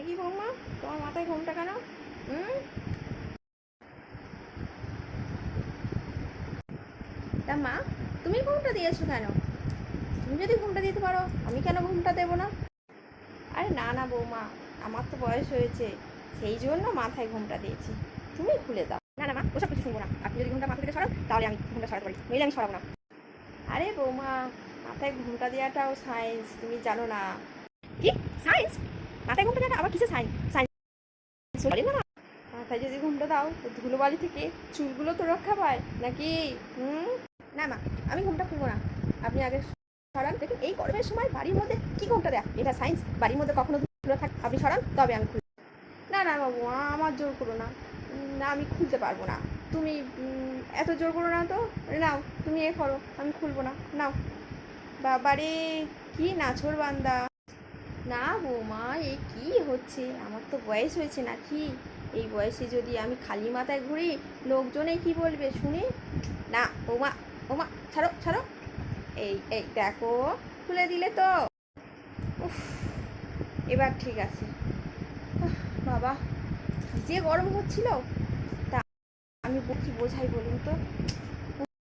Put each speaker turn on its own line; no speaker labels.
এ কি বৌমা, তোমার মাথায় ঘুমটা কেন? হুম? তা মা, তুমি ঘুমটা দিয়েছ কেন? তুমি যদি ঘুমটা দিতে পারো, আমি কেন ঘুমটা দেবো না? আরে না না বৌমা, আমার তো বয়স হয়েছে, সেই জন্য মাথায় ঘুমটা দিয়েছি। তুমি খুলে দাও। না না মা, ওসব কিছু শুনব না। আপনি যদি ঘুমটা মাথা থেকে সরান, তাহলে আমি ঘুমটা সরাতে পারি। নইলে আমি সরাবো না। আরে বৌমা, মাথায় ঘুমটা দেওয়াটাও সায়েন্স তুমি জানো না। কি? সায়েন্স মাথায় ঘুমটা দেওয়াটা আবার সায়েন্স সায়েন্স বলে। না মাথায় যদি ঘুমটা দাও, তো ধুলোবালি থেকে চুলগুলো তো রক্ষা পায়, নাকি? হুম? না মা আমি ঘুমটা খুলবো না। আপনি আগে সরান। দেখুন, এই গরমের সময় বাড়ির মধ্যে কি ঘুমটা দেয়? এটা সায়েন্স বাড়ির মধ্যে কখনো ধুলো থাক, আপনি সরান, তবে আমি খুলব। না না, বাবু, আমার জোর করো না। না, আমি খুলতে পারব না। তুমি এত জোর করো না তো? নাও, তুমি এ করো, আমি খুলবো না। নাও। বাবারে, কি নাছর বান্দা। না, বৌমা, এই হচ্ছে? আমার তো বয়স হয়েছে নাকি? এই বয়সে যদি আমি খালি মাথায় ঘুরি, লোকজনে কি বলবে? শুনে? না, ওমা ওমা, ছাড়ো ছাড়ো। এই এই, দেখো, খুলে দিলে তো। উফ, এবার ঠিক আছে। বাবা যে গরম হচ্ছিল তা আমি কি বোঝাই বলুন তো।